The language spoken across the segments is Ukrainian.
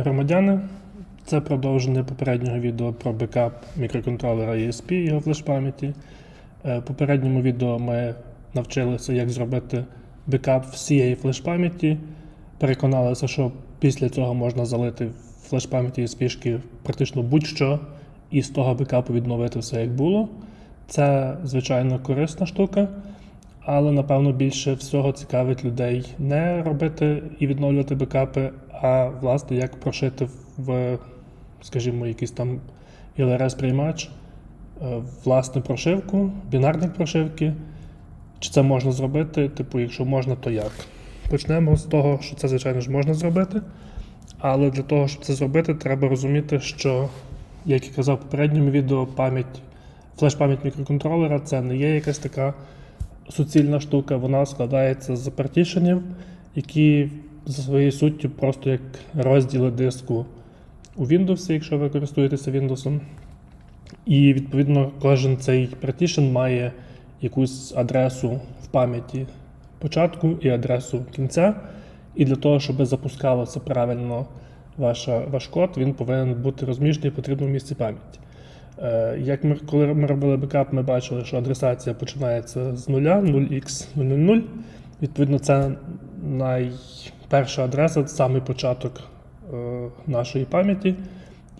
Громадяни, це продовження попереднього відео про бекап мікроконтролера ESP і його флеш-пам'яті. Е, В попередньому відео ми навчилися, як зробити бекап всієї флеш-пам'яті. Переконалися, що після цього можна залити в флеш-пам'яті ESP практично будь-що і з того бекапу відновити все як було. Це, звичайно, корисна штука, але напевно більше всього цікавить людей не робити і відновлювати бекапи, а власне як прошити в, скажімо, якийсь там ілрс приймач е, власну прошивку, бінарник прошивки. Чи це можна зробити? Типу, якщо можна, то як? Почнемо з того, що це, звичайно ж, можна зробити. Але для того, щоб це зробити, треба розуміти, що, як я казав в попередньому відео, пам'ять, флеш-пам'ять мікроконтролера це не є якась така суцільна штука, вона складається з партішенів, які за своєю суттю просто як розділи диску у Windows, якщо ви користуєтеся Windows. І відповідно кожен цей партішн має якусь адресу в пам'яті початку і адресу кінця. І для того, щоб запускалося правильно ваша, ваш код, він повинен бути розміщений в потрібному місці пам'яті. Е, Як ми, коли ми робили бекап, ми бачили, що адресація починається з нуля 0x000. Відповідно, це найперша адреса, самий початок е, нашої пам'яті.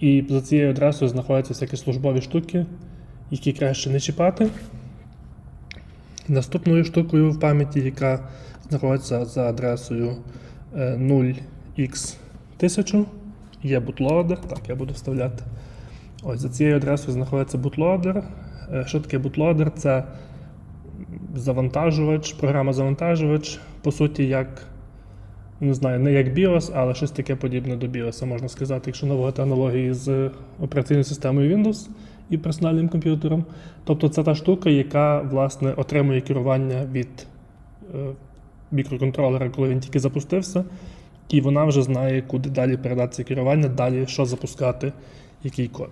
І за цією адресою знаходяться всякі службові штуки, які краще не чіпати. Наступною штукою в пам'яті, яка знаходиться за адресою е, 0x1000, є bootloader. Так, я буду вставляти. Ось за цією адресою знаходиться bootloader. Е, Що таке bootloader? Це завантажувач, програма-завантажувач, по суті, як не знаю, не як BIOS, але щось таке подібне до BIOS, можна сказати, якщо наводити аналогії з операційною системою Windows і персональним комп'ютером. Тобто це та штука, яка власне отримує керування від е, мікроконтролера, коли він тільки запустився, і вона вже знає, куди далі передати це керування, далі що запускати, який код.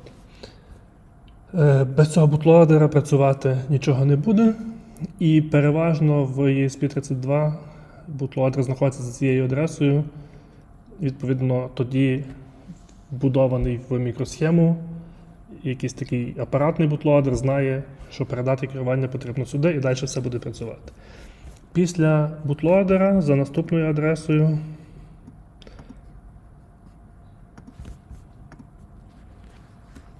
Е, Без цього бутлоадера працювати нічого не буде. І переважно в ESP32 бутлоадер знаходиться за цією адресою. Відповідно, тоді вбудований в мікросхему якийсь такий апаратний бутлоадер знає, що передати керування потрібно сюди, і далі все буде працювати. Після бутлоадера за наступною адресою.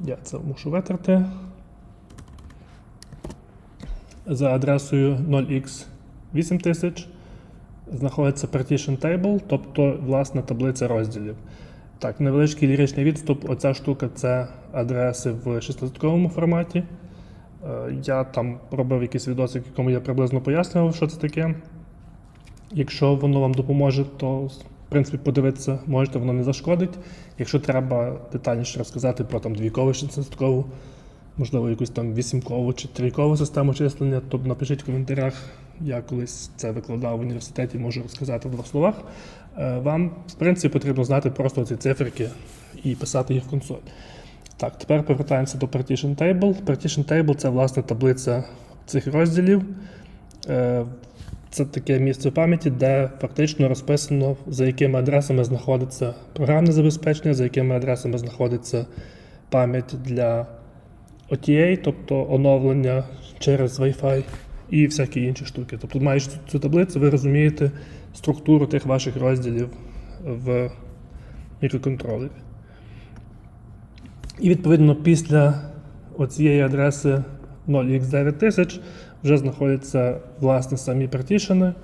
Я це мушу витерти. За адресою 0x8000 знаходиться partition table, тобто власна таблиця розділів. Так, невеличкий ліричний відступ. Оця штука це адреси в 16-ковому форматі. Е, Я там робив якийсь відосик, якому я приблизно пояснював, що це таке. Якщо воно вам допоможе, то в принципі подивитися можете, воно не зашкодить. Якщо треба детальніше розказати про там двійкову 16-кову, можливо, якусь там вісімкову чи трійкову систему числення, то напишіть в коментарях. Я колись це викладав в університеті, можу розказати в двох словах. Е, Вам, в принципі, потрібно знати просто ці циферки і писати їх в консоль. Так, тепер повертаємося до Partition Table. Partition Table це власне таблиця цих розділів. Це таке місце пам'яті, де фактично розписано, за якими адресами знаходиться програмне забезпечення, за якими адресами знаходиться пам'ять для OTA, тобто оновлення через Wi-Fi і всякі інші штуки. Тобто, маючи цю таблицю, ви розумієте структуру тих ваших розділів в мікроконтролері. І відповідно після оцієї адреси 0x9000 вже знаходяться власне самі партішени,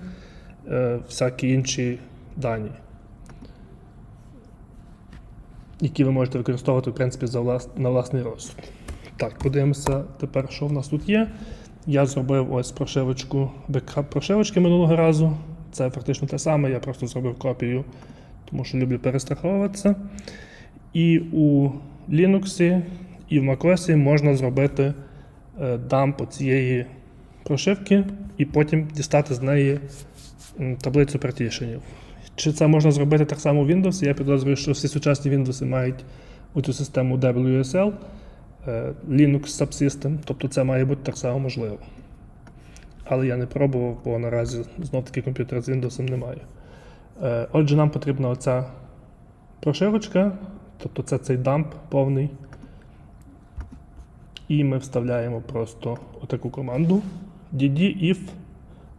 е, всякі інші дані, які ви можете використовувати в принципі, за влас... на власний розсуд. Так, подивимося тепер, що в нас тут є. Я зробив ось прошивочку, бекап прошивочки минулого разу. Це фактично те саме, я просто зробив копію, тому що люблю перестраховуватися. І у Linux, і в macOS можна зробити е, дамп цієї прошивки і потім дістати з неї таблицю партішенів. Чи це можна зробити так само у Windows? Я підозрюю, що всі сучасні Windows мають оцю систему WSL, е, Linux Subsystem, тобто це має бути так само можливо. Але я не пробував, бо наразі знов таки комп'ютера з Windows немає. Е, Отже, нам потрібна оця прошивочка, тобто це цей дамп повний. І ми вставляємо просто отаку команду dd if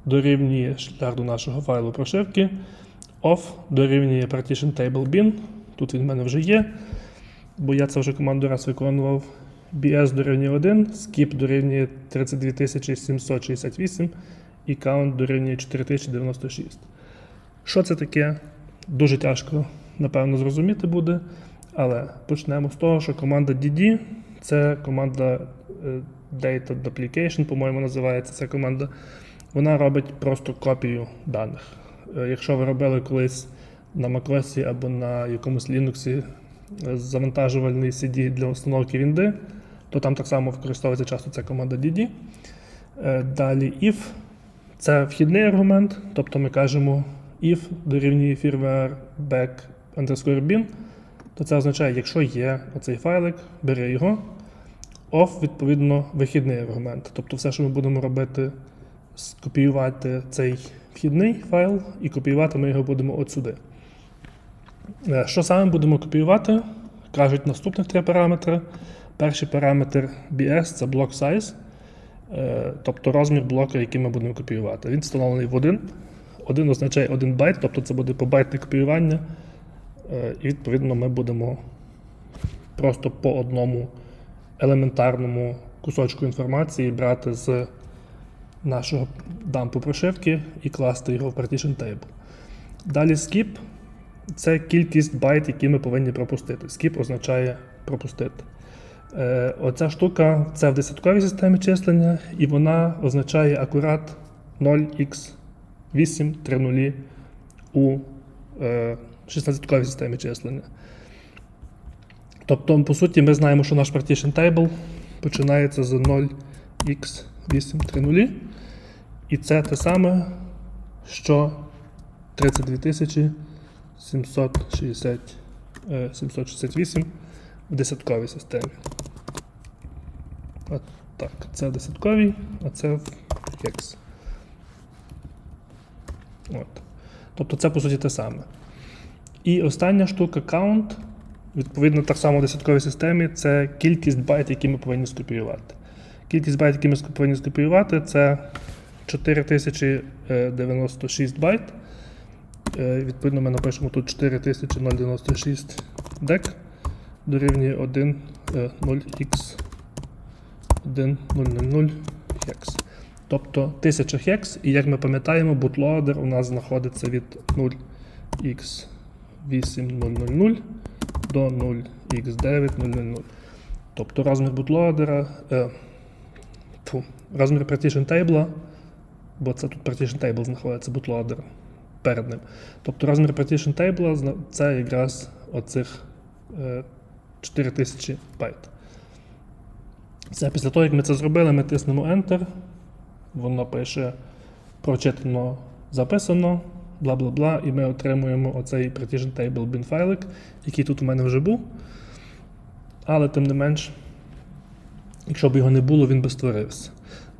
дорівнює шлях до нашого файлу прошивки, off дорівнює partition table bin. Тут він в мене вже є, бо я це вже команду раз виконував. BS дорівнює 1, skip дорівнює 32768 і count дорівнює 4096. Що це таке? Дуже тяжко, напевно, зрозуміти буде. Але почнемо з того, що команда DD це команда е, Data Duplication, по-моєму, називається ця команда. Вона робить просто копію даних. Е, Якщо ви робили колись на macOS або на якомусь Linux завантажувальний CD для установки Вінди, то там так само використовується часто ця команда DD. Е, Далі if це вхідний аргумент, тобто ми кажемо if дорівнює firmware back underscore bin, то це означає, якщо є оцей файлик, бери його. Off, відповідно, вихідний аргумент. Тобто все, що ми будемо робити, скопіювати цей вхідний файл і копіювати ми його будемо от сюди. Е, Що саме будемо копіювати? Кажуть наступних три параметри. Перший параметр BS це block size, е, тобто розмір блока, який ми будемо копіювати. Він встановлений в 1. 1 означає 1 байт, тобто це буде побайтне копіювання. Е, І відповідно ми будемо просто по одному елементарному кусочку інформації брати з нашого дампу прошивки і класти його в partition table. Далі skip це кількість байт, які ми повинні пропустити. Skip означає пропустити. Е, Оця штука це в десятковій системі числення, і вона означає акурат 0x8 3 у е, 16-ковій системі числення. Тобто, по суті, ми знаємо, що наш partition table починається з 0x830. І це те саме, що 32 760, е, 768 в десятковій системі. От так, це в десятковій, а це в хекс. От. Тобто це по суті те саме. І остання штука count, відповідно, так само в десятковій системі, це кількість байт, які ми повинні скопіювати. Кількість байт, які ми повинні скопіювати, це 4096 байт. Е, Відповідно, ми напишемо тут 4096 дек дорівнює 1 е, 0x 1000 хекс. Тобто 1000 хекс, і як ми пам'ятаємо, бутлоадер у нас знаходиться від 0x8000 до 0x9000. Тобто розмір бутлоадера, е, фу, розмір partition table, бо це тут partition table знаходиться бутлоадер перед ним. Тобто розмір partition table це якраз оцих е, 4000 байт. Це після того, як ми це зробили, ми тиснемо Enter. Воно пише прочитано, записано, бла бла бла, і ми отримуємо оцей partition table bin файлик, який тут у мене вже був. Але тим не менш, якщо б його не було, він би створився.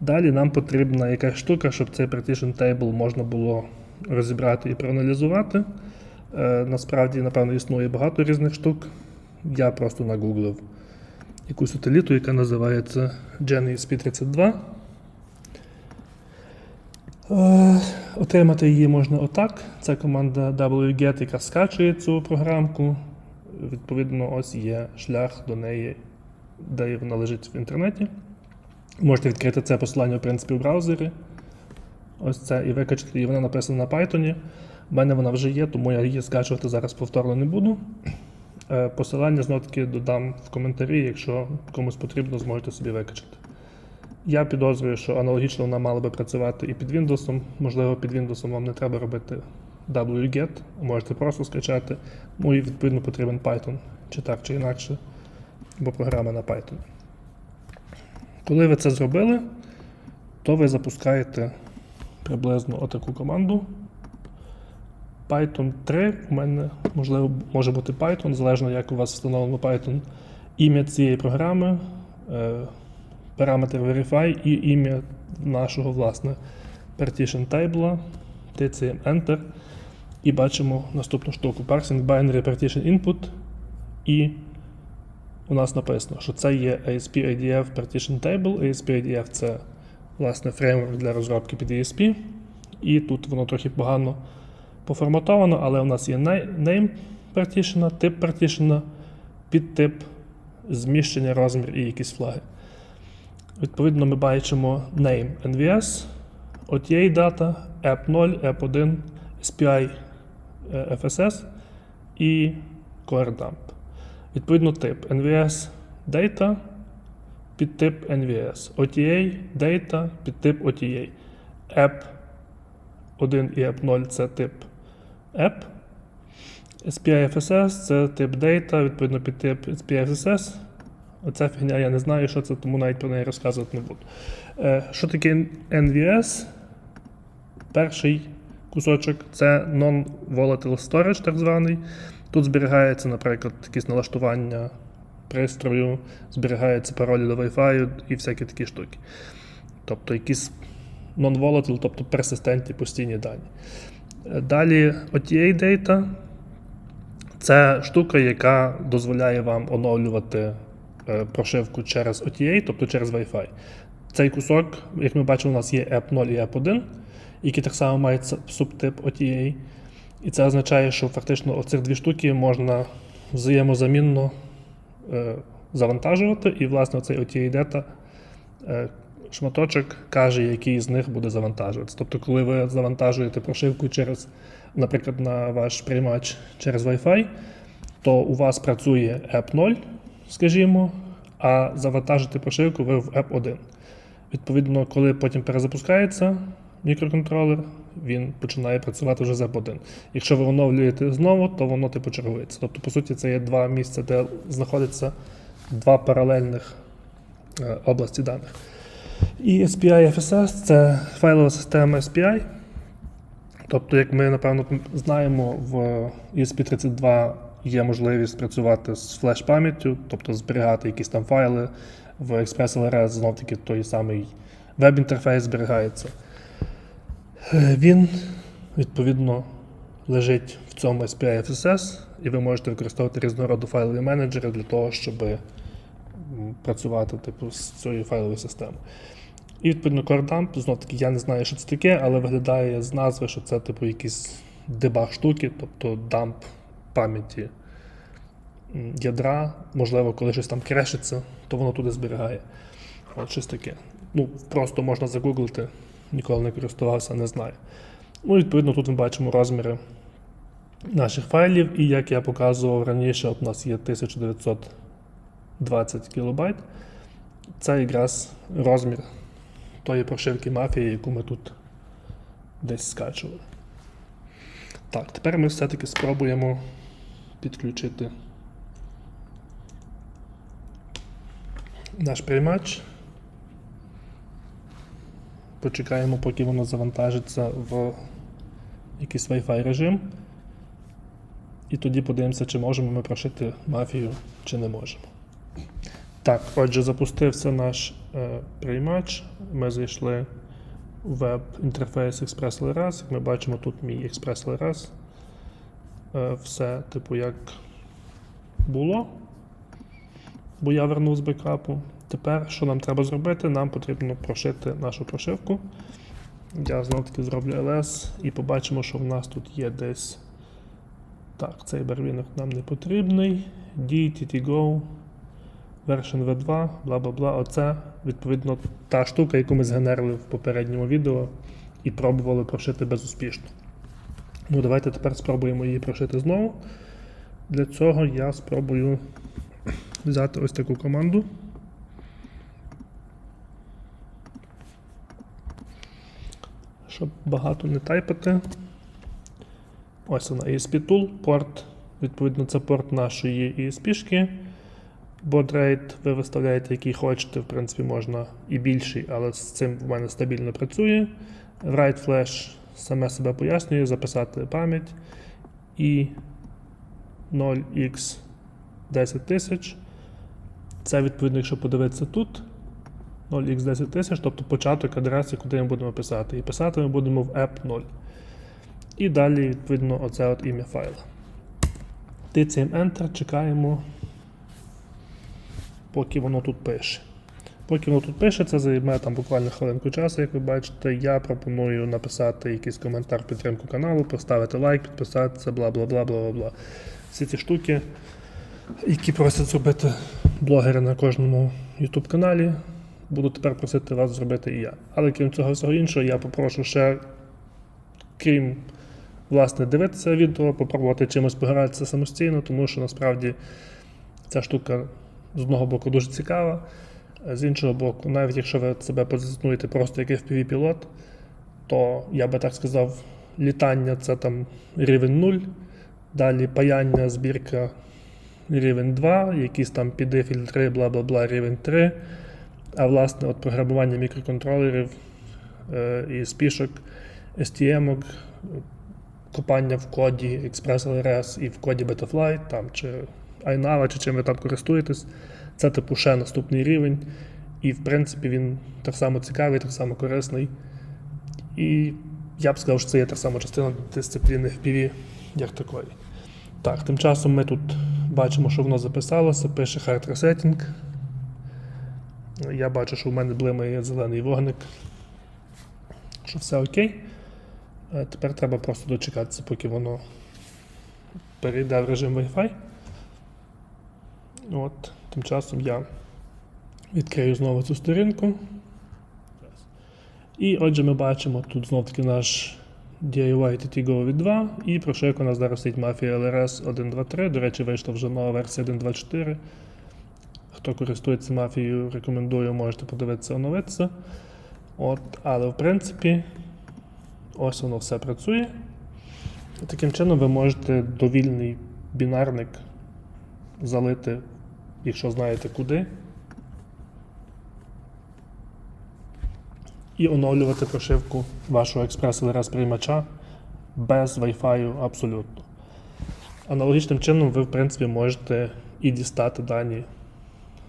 Далі нам потрібна якась штука, щоб цей partition table можна було розібрати і проаналізувати. Е, насправді, напевно, існує багато різних штук. Я просто нагуглив якусь утиліту, яка називається GenESP32. Е, Отримати її можна отак. Це команда wget, яка скачує цю програмку. Відповідно, ось є шлях до неї, де вона лежить в інтернеті. Можете відкрити це посилання, в принципі, в браузері. Ось це і викачати її. Вона написана на Python. У мене вона вже є, тому я її скачувати зараз повторно не буду. Е, Посилання знов таки додам в коментарі, якщо комусь потрібно, зможете собі викачати. Я підозрюю, що аналогічно вона мала би працювати і під Windows. Можливо, під Windows вам не треба робити wget, можете просто скачати. Ну і відповідно потрібен Python, чи так, чи інакше, бо програма на Python. Коли ви це зробили, то ви запускаєте приблизно отаку команду. Python 3 у мене можливо може бути Python, залежно як у вас встановлено Python. Ім'я цієї програми, е, параметр Verify і ім'я нашого власне partition table, тицяємо Enter. І бачимо наступну штуку: Parsing Binary Partition Input. І у нас написано, що це є ASP IDF Partition Table. ASP IDF це власне фреймворк для розробки під ASP. І тут воно трохи погано поформатовано, але у нас є name partition, тип partition, підтип, зміщення, розмір і якісь флаги. Відповідно, ми бачимо name NVS, OTA data, app0, app1, SPI е, FSS і core dump. Відповідно, тип NVS data, підтип NVS, OTA data, підтип OTA. App 1 і app0 це тип app. SPI FSS це тип data, відповідно під тип SPI FSS. Оця фігня я не знаю, що це, тому навіть про неї розказувати не буду. Е, що таке NVS? Перший кусочок це Non-Volatile Storage, так званий. Тут зберігається, наприклад, якісь налаштування пристрою, зберігаються паролі до Wi-Fi і всякі такі штуки. Тобто якісь non-volatile, тобто персистентні постійні дані. Е, Далі OTA Data це штука, яка дозволяє вам оновлювати прошивку через OTA, тобто через Wi-Fi. Цей кусок, як ми бачимо, у нас є app 0 і app 1, які так само мають субтип OTA. І це означає, що фактично оцих дві штуки можна взаємозамінно е, завантажувати, і, власне, цей OTA Data е, шматочок каже, який з них буде завантажуватися. Тобто, коли ви завантажуєте прошивку через, наприклад, на ваш приймач через Wi-Fi, то у вас працює App 0, скажімо, а завантажити прошивку ви в App 1. Відповідно, коли потім перезапускається мікроконтролер, він починає працювати вже з App 1. Якщо ви оновлюєте знову, то воно типу чергується. Тобто, по суті, це є два місця, де знаходяться два паралельних е, області даних. І SPI FSS це файлова система SPI. Тобто, як ми напевно знаємо, в ESP32 є можливість працювати з флеш-пам'яттю, тобто зберігати якісь там файли в Express-LRS, знов таки той самий веб-інтерфейс зберігається. Він, відповідно, лежить в цьому SPI FSS, і ви можете використовувати різного роду файлові менеджери для того, щоб працювати типу, з цією файловою системою. І відповідно CoreDump, знов таки я не знаю, що це таке, але виглядає з назви, що це типу якісь дебаг штуки, тобто дамп пам'яті ядра. Можливо, коли щось там крешиться, то воно туди зберігає. От щось таке. Ну, просто можна загуглити, ніколи не користувався, не знаю. Ну, відповідно, тут ми бачимо розміри наших файлів, і як я показував раніше, от у нас є 1920 кБ. Це якраз розмір тої прошивки мафії, яку ми тут десь скачували. Так, тепер ми все-таки спробуємо підключити наш приймач. Почекаємо, поки воно завантажиться в якийсь Wi-Fi режим. І тоді подивимося, чи можемо ми прошити мафію, чи не можемо. Так, отже, запустився наш е, приймач. Ми зайшли в веб-інтерфейс Express Як ми бачимо, тут мій Express Е, все, типу, як було. Бо я вернув з бекапу. Тепер, що нам треба зробити? Нам потрібно прошити нашу прошивку. Я знову таки зроблю ls і побачимо, що в нас тут є десь. Так, цей барвінок нам не потрібний. DTTGO, version V2, бла бла бла. Оце, відповідно, та штука, яку ми згенерили в попередньому відео і пробували прошити безуспішно. Ну, давайте тепер спробуємо її прошити знову. Для цього я спробую взяти ось таку команду. Щоб багато не тайпати. Ось вона ESP Tool, порт. Відповідно, це порт нашої ESP-шки. Бодрейт ви виставляєте, який хочете, в принципі, можна і більший, але з цим в мене стабільно працює. Write Flash саме себе пояснює, записати пам'ять. І 0x 10 тисяч. Це відповідно, якщо подивитися тут. 0x 10 тисяч, тобто початок адреси, куди ми будемо писати. І писати ми будемо в app 0. І далі, відповідно, оце от ім'я файла. Тицяємо Enter, чекаємо, поки воно тут пише. Поки воно тут пише, це займе там буквально хвилинку часу, як ви бачите. Я пропоную написати якийсь коментар підтримку каналу, поставити лайк, підписатися, бла бла бла бла бла бла. Всі ці штуки, які просять зробити блогери на кожному YouTube каналі, буду тепер просити вас зробити і я. Але крім цього всього іншого, я попрошу ще, крім власне, дивитися відео, попробувати чимось погратися самостійно, тому що насправді ця штука з одного боку дуже цікава. З іншого боку, навіть якщо ви себе позиціонуєте просто як FPV-пілот, то я би так сказав, літання це там рівень 0, далі паяння, збірка рівень 2, якісь там піди фільтри, бла бла бла, рівень 3. А власне, от програмування мікроконтролерів е, і спішок, STM, копання в коді Express LRS і в коді Betaflight, там, чи iNav, чи чим ви там користуєтесь. Це типу ще наступний рівень. І в принципі він так само цікавий, так само корисний. І я б сказав, що це є так само частина дисципліни FPV, як такої. Так, тим часом ми тут бачимо, що воно записалося, пише hard resetting. Я бачу, що в мене блимає зелений вогник. Що все окей. Е, Тепер треба просто дочекатися, поки воно перейде в режим Wi-Fi. От, Тим часом я відкрию знову цю сторінку. І отже, ми бачимо тут знов таки наш DIY TTGO від 2 і прошивка у нас зараз стоїть Mafia LRS 1.2.3. До речі, вийшла вже нова версія 1.2.4. Хто користується мафією, рекомендую, можете подивитися, оновитися. От, але в принципі, ось воно все працює. Таким чином ви можете довільний бінарник залити, якщо знаєте куди. І оновлювати прошивку вашого експрес LRS приймача без Wi-Fi абсолютно. Аналогічним чином ви, в принципі, можете і дістати дані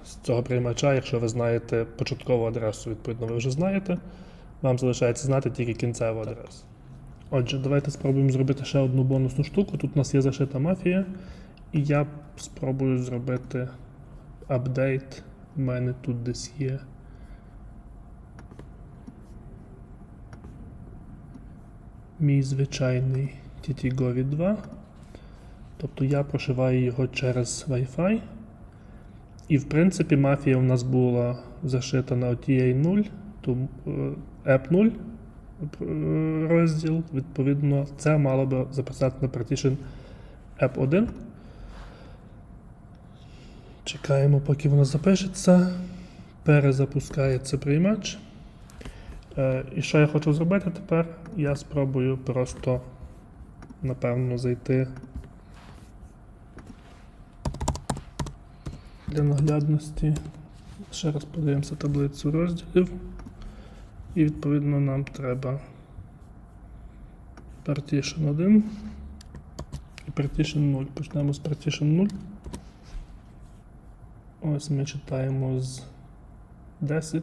з цього приймача, якщо ви знаєте початкову адресу, відповідно, ви вже знаєте. Вам залишається знати тільки кінцеву адресу. Отже, давайте спробуємо зробити ще одну бонусну штуку. Тут у нас є зашита мафія, і я спробую зробити апдейт. У мене тут десь є. Мій звичайний TTGO 2. Тобто я прошиваю його через Wi-Fi. І в принципі мафія у нас була зашита на OTA 0, тому App 0 е, розділ. Відповідно, це мало би записати на Partition App 1. Чекаємо, поки воно запишеться. Перезапускається приймач. Е, І що я хочу зробити тепер? Я спробую просто, напевно, зайти для наглядності. Ще раз подивимося таблицю розділів. І відповідно нам треба Partition 1 і Partition 0. Почнемо з Partition 0. Ось ми читаємо з 10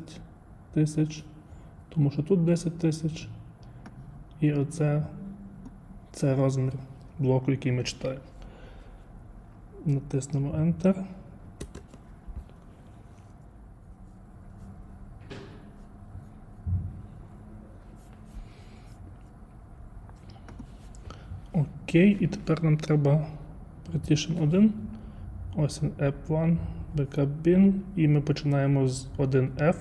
тисяч, тому що тут 10 тисяч. І оце це розмір блоку, який ми читаємо. Натиснемо Enter. Окей, і тепер нам треба Partition 1. Ось він App 1, Backup Bin, і ми починаємо з 1F.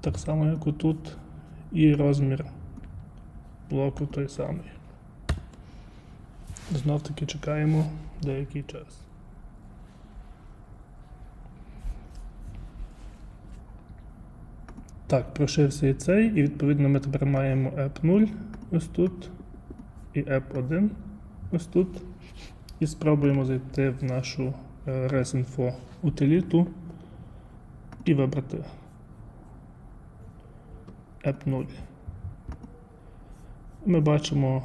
Так само, як отут. І розмір блоку той самий. Знов таки чекаємо деякий час. Так, прошився і цей, і відповідно ми тепер маємо App 0 ось тут і App 1 ось тут. І спробуємо зайти в нашу ResInfo утиліту і вибрати App 0. Ми бачимо,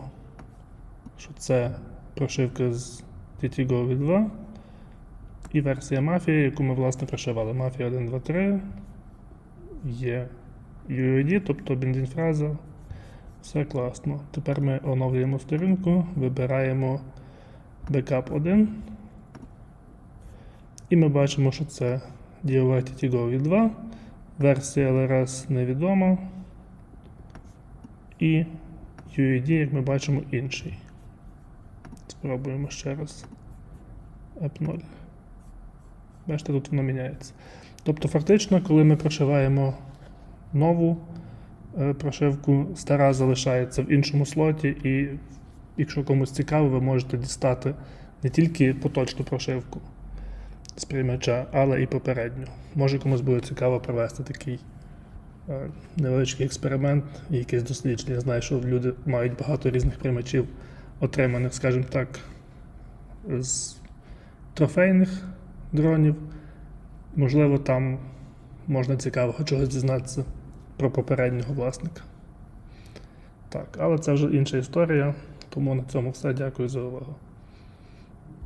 що це прошивка з TTGO 2 і версія Mafia, яку ми власне прошивали. Mafia 1, 2, 3 є UID, тобто бензин-фраза, Все класно. Тепер ми оновлюємо сторінку, вибираємо Backup 1. І ми бачимо, що це DOV Go 2. Версія LRS невідома. І UID, як ми бачимо, інший. Спробуємо ще раз. App 0. Бачите, тут воно міняється. Тобто, фактично, коли ми прошиваємо нову е, прошивку, стара залишається в іншому слоті, і якщо комусь цікаво, ви можете дістати не тільки поточну прошивку з приймача, але і попередню. Може комусь буде цікаво провести такий е, невеличкий експеримент якесь дослідження. Я знаю, що люди мають багато різних приймачів, отриманих, скажімо так, з трофейних дронів. Можливо, там можна цікавого чогось дізнатися про попереднього власника. Так, але це вже інша історія, тому на цьому все. Дякую за увагу.